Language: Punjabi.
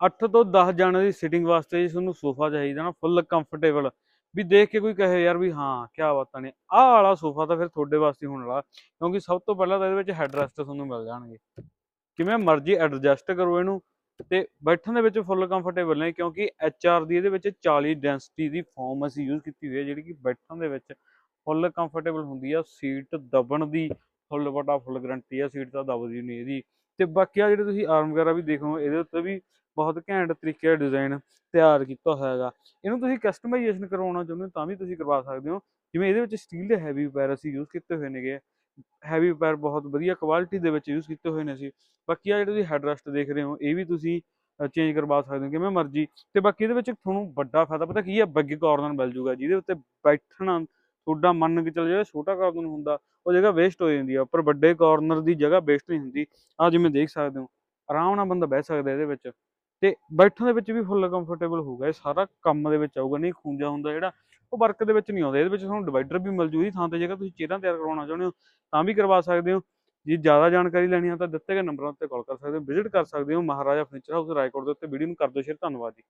8 ਤੋਂ 10 ਜਣੇ ਦੀ ਸਿਟਿੰਗ ਵਾਸਤੇ ਜੀ ਤੁਹਾਨੂੰ ਸੋਫਾ ਚਾਹੀਦਾ ਨਾ ਫੁੱਲ ਕੰਫਰਟੇਬਲ ਵੀ ਦੇਖ ਕੇ ਕੋਈ ਕਹੇ ਯਾਰ ਵੀ ਹਾਂ ਕੀ ਬਾਤਾਂ ਨੇ। ਆਹ ਵਾਲਾ ਸੋਫਾ ਤਾਂ ਫਿਰ ਤੁਹਾਡੇ ਵਾਸਤੇ ਹੋਣ ਵਾਲਾ, ਕਿਉਂਕਿ ਸਭ ਤੋਂ ਪਹਿਲਾਂ ਤਾਂ ਇਹਦੇ ਵਿੱਚ ਹੈਡ ਰੈਸਟ ਤੁਹਾਨੂੰ ਮਿਲ ਜਾਣਗੇ। ਕਿਵੇਂ ਮਰਜ਼ੀ ਐਡਜਸਟ ਕਰੋ ਇਹਨੂੰ ਤੇ ਬੈਠਣ ਦੇ ਵਿੱਚ ਫੁੱਲ ਕੰਫਰਟੇਬਲ ਨੇ, ਕਿਉਂਕਿ ਐਚ ਆਰ ਦੀ ਇਹਦੇ ਵਿੱਚ 40 ਡੈਂਸਿਟੀ ਦੀ ਫੋਮ ਅਸੀਂ ਯੂਜ਼ ਕੀਤੀ ਹੋਈ ਹੈ, ਜਿਹੜੀ ਕਿ ਬੈਠਣ ਦੇ ਵਿੱਚ ਫੁੱਲ ਕੰਫਰਟੇਬਲ ਹੁੰਦੀ ਆ। ਸੀਟ ਦਬਣ ਦੀ ਫੁੱਲ ਵਟਾ ਫੁੱਲ ਗਰੰਟੀ ਆ ਸੀਟ ਤਾਂ ਦਬਦੀ ਨਹੀਂ ਇਹਦੀ। ਤੇ ਬਾਕੀ ਆ ਜਿਹੜੇ ਤੁਸੀਂ ਆਰਮ ਵਗੈਰਾ ਵੀ ਦੇਖੋ ਇਹਦੇ ਉੱਤੇ ਵੀ ਬਹੁਤ ਘੈਂਟ ਤਰੀਕੇ ਦਾ ਡਿਜ਼ਾਈਨ ਤਿਆਰ ਕੀਤਾ ਹੋਇਆ ਹੈਗਾ ਇਹਨੂੰ ਤੁਸੀਂ ਕਸਟਮਾਈਜ਼ੇਸ਼ਨ ਕਰਵਾਉਣਾ ਚਾਹੁੰਦੇ ਹੋ ਤਾਂ ਵੀ ਤੁਸੀਂ ਕਰਵਾ ਸਕਦੇ ਹੋ। ਜਿਵੇਂ ਇਹਦੇ ਵਿੱਚ ਸਟੀਲ ਦੇ ਹੈਵੀ ਪੈਰ ਅਸੀਂ ਯੂਜ਼ ਕੀਤੇ ਹੋਏ ਨੇਗੇ। ਹੈਵੀ ਪੈਰ ਬਹੁਤ ਵਧੀਆ ਕੁਆਲਿਟੀ ਦੇ ਵਿੱਚ ਯੂਜ਼ ਕੀਤੇ ਹੋਏ ਨੇ ਅਸੀਂ। ਬਾਕੀ ਆ ਜਿਹੜੇ ਤੁਸੀਂ ਹੈਡ ਰੈਸਟ ਦੇਖ ਰਹੇ ਹੋ, ਇਹ ਵੀ ਤੁਸੀਂ ਚੇਂਜ ਕਰਵਾ ਸਕਦੇ ਹੋ, ਕਿਵੇਂ ਮਰਜ਼ੀ। ਤੇ ਬਾਕੀ ਇਹਦੇ ਵਿੱਚ ਤੁਹਾਨੂੰ ਵੱਡਾ ਫਾਇਦਾ, ਪਤਾ ਕੀ ਹੈ ਬੱਗੇ ਕਾਰਨਰ ਮਿਲ ਜੂਗਾ, ਜਿਹਦੇ ਉੱਤੇ ਬੈਠਣਾ ਤੁਹਾਡਾ ਮੰਨ ਕੇ ਚੱਲ ਜਿਹੜਾ ਛੋਟਾ ਕਾਰਨ ਹੁੰਦਾ, ਉਹ ਜਗ੍ਹਾ ਵੇਸਟ ਹੋ ਜਾਂਦੀ ਆ ਪਰ ਵੱਡੇ ਕਾਰਨਰ ਦੀ ਜਗ੍ਹਾ ਵੇਸਟ ਨਹੀਂ ਹੁੰਦੀ। ਆ ਜਿਵੇਂ ਦੇਖ ਸਕਦੇ ਹੋ, ਆਰਾਮ ਨਾਲ ਬੰਦਾ ਬਹਿ ਸਕਦਾ ਇਹਦੇ ਵਿੱਚ ਤੇ ਬੈਠਣ ਦੇ ਵਿੱਚ ਵੀ ਫੁੱਲ ਕੰਫਰਟੇਬਲ ਹੋਊਗਾ, ਇਹ ਸਾਰਾ ਕੰਮ ਦੇ ਵਿੱਚ ਆਊਗਾ, ਨਹੀਂ ਖੂੰਜਾ ਹੁੰਦਾ ਜਿਹੜਾ, ਉਹ ਵਰਕ ਦੇ ਵਿੱਚ ਨਹੀਂ ਆਉਂਦਾ, ਇਹਦੇ ਵਿੱਚ ਤੁਹਾਨੂੰ ਡਿਵਾਈਡਰ ਵੀ ਮਿਲ ਜੂ ਥਾਂ ਤੇ ਜੇਕਰ ਤੁਸੀਂ ਚੇਅਰਾਂ ਤਿਆਰ ਕਰਵਾਉਣਾ ਚਾਹੁੰਦੇ ਹੋ, ਤਾਂ ਵੀ ਕਰਵਾ ਸਕਦੇ ਹੋ। ਜੇ ਜ਼ਿਆਦਾ ਜਾਣਕਾਰੀ ਲੈਣੀ ਆ ਤਾਂ ਦਿੱਤੇ ਗਏ ਨੰਬਰਾਂ ਉੱਤੇ ਕਾਲ ਕਰ ਸਕਦੇ ਹੋ ਵਿਜ਼ਿਟ ਕਰ ਸਕਦੇ ਹੋ ਮਹਾਰਾਜਾ ਫਰਨੀਚਰ ਹਾਊਸ ਰਾਏਕੋਟ ਦੇ ਉੱਤੇ, ਵੀਡੀਓ ਨੂੰ ਕਰ ਦਿਓ ਸ਼ੇਅਰ, ਧੰਨਵਾਦ ਜੀ।